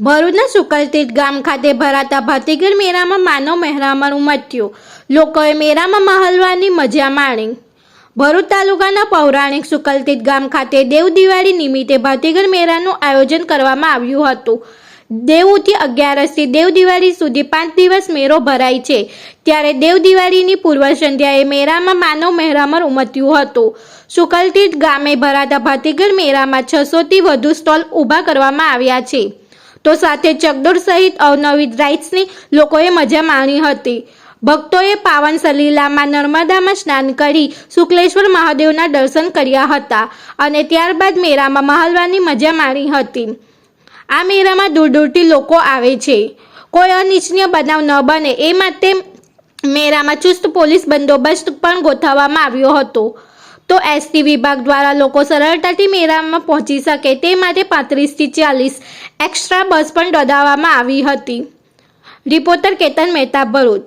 ભરૂચના સુકલતીર્થ ગામ ખાતે ભરાતા ભાતીગર મેળામાં માનવ મહેરામણ ઉમટ્યો. લોકોએ મેળામાં મહલવાની મજા માણી. ભરૂચ તાલુકાના પૌરાણિક સુકલતીર્થ ગામ ખાતે દેવ દિવાળી નિમિત્તે ભાતીગર મેળાનું આયોજન કરવામાં આવ્યું હતું. દેવથી અગિયારસથી દેવ દિવાળી સુધી પાંચ દિવસ મેળો ભરાય છે. ત્યારે દેવ દિવાળીની પૂર્વ સંધ્યાએ મેળામાં માનવ મહેરામણ ઉમટ્યું હતું. સુકલતીર્થ ગામે ભરાતા ભાતીગર મેળામાં છસોથી વધુ સ્ટોલ ઊભા કરવામાં આવ્યા છે. તો સાથે ચકડોળ સહિત અવનવી રાઇડ્સની લોકોએ મજા માણી હતી. ભક્તોએ પાવન સલીલામાં, નર્મદામાં સ્નાન કરી શુક્લેશ્વર મહાદેવના દર્શન કર્યા હતા અને ત્યારબાદ મેળામાં મહાલવાની મજા માણી હતી. આ મેળામાં દૂર દૂરથી લોકો આવે છે. કોઈ અનિચ્છનીય બનાવ ન બને, એ માટે મેળામાં ચુસ્ત પોલીસ બંદોબસ્ત પણ ગોઠવવામાં આવ્યો હતો. તો એસટી વિભાગ દ્વારા લોકો સરળતાથી મેળામાં પહોંચી શકે તે માટે પાંત્રીસથી ચાલીસ એક્સ્ટ્રા બસ પણ દોડાવવામાં આવી હતી. રિપોર્ટર કેતન મહેતા ભરૂચ.